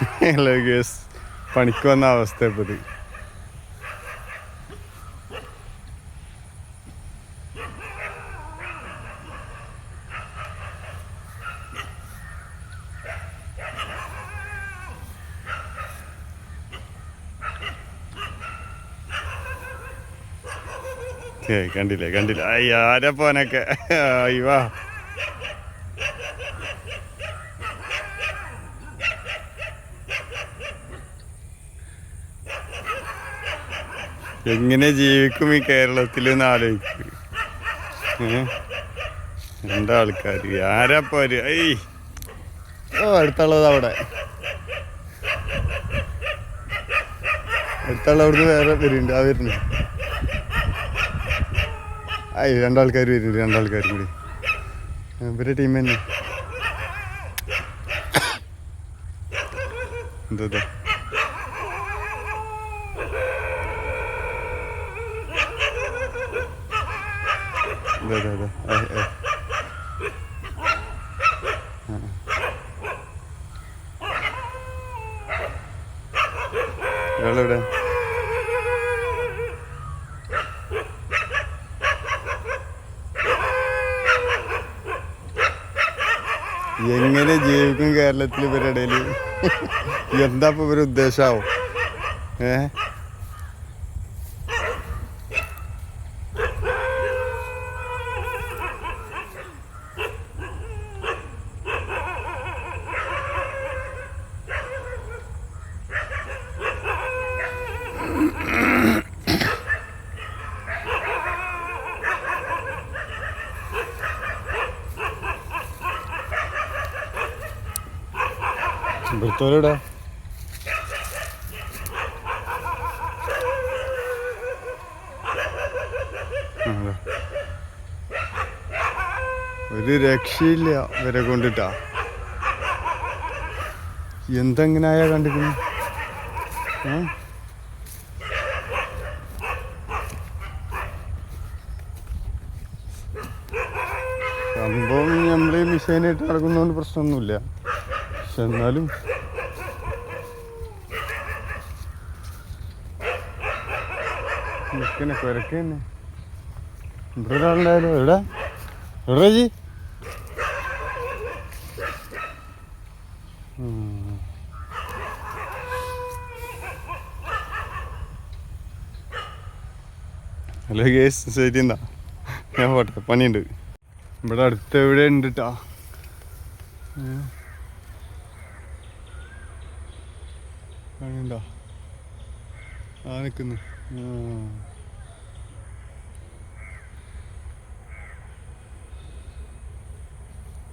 Hello പണിക്ക് വന്ന അവസ്ഥ ഇപ്പത് ഏയ് കണ്ടില്ലേ കണ്ടില്ല. അയ്യാരപ്പോനൊക്കെ അയ്യോ എങ്ങനെ ജീവിക്കും ഈ കേരളത്തിൽ എന്ന് ആലോചിക്കും? രണ്ടാൾക്കാർ ആരാ പോര് ഐ. ഓ അടുത്തുള്ളത് അവിടെ. അടുത്തുള്ള അവിടുന്ന് വേറെ വരുന്നുണ്ട്. ആ വരുന്നു ഐ രണ്ടാൾക്കാർ വരുന്നുണ്ട്. രണ്ടാൾക്കാരും കൂടി. ഇവരുടെ ടീം തന്നെ. എന്താ അതെ അതെ അതെ. ഇയാളെവിടെ? എങ്ങനെ ജീവിക്കും കേരളത്തിൽ ഇവരുടെ ഇടയിൽ? എന്താ ഇപ്പൊ ഇവരുടെ ഉദ്ദേശാവും ഇവിടുത്തോലെവിടെ ഒരു രക്ഷയില്ല വരെ കൊണ്ടിട്ടാ. എന്തെങ്ങനായ കണ്ടിരിക്കുന്നു? സംഭവം നമ്മൾ മിഷീനായിട്ട് നടക്കുന്നതുകൊണ്ട് പ്രശ്നമൊന്നുമില്ല പക്ഷെ എന്നാലും. നിൽക്കണേ ഇവിടെ ഒരാളുണ്ടായാലോ എവിടെ? എവിടെ. ഹലോ കേസ് ശരി എന്താ ഞാൻ പോട്ടെ പണിയുണ്ട്. ഇവിടെ അടുത്ത് എവിടെ ഉണ്ട് കേട്ടാ പണിയുണ്ടോ ആ നിൽക്കുന്നു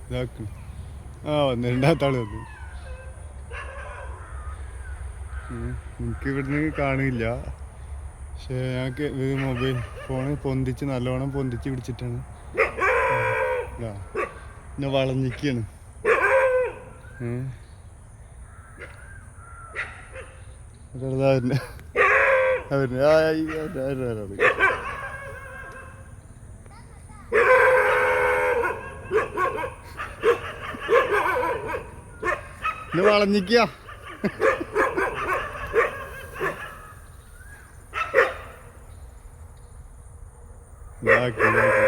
ഇതാക്കുന്നു ആ വന്ന് രണ്ടാമത്തെ ആൾ വന്നു. എനിക്ക് ഇവിടുന്ന് കാണില്ല. പക്ഷേ ഞങ്ങൾക്ക് മൊബൈൽ ഫോണ് പൊന്തിച്ച് നല്ലോണം പൊന്തിച്ച് പിടിച്ചിട്ടാണ്. പിന്നെ വളഞ്ഞിക്കാണ് ഒരാൾ അവർ ആ ഈ ആരാ ഒരാൾ ഇത് വളഞ്ഞിക്ക ഇതാക്കി, ഇതാക്കി.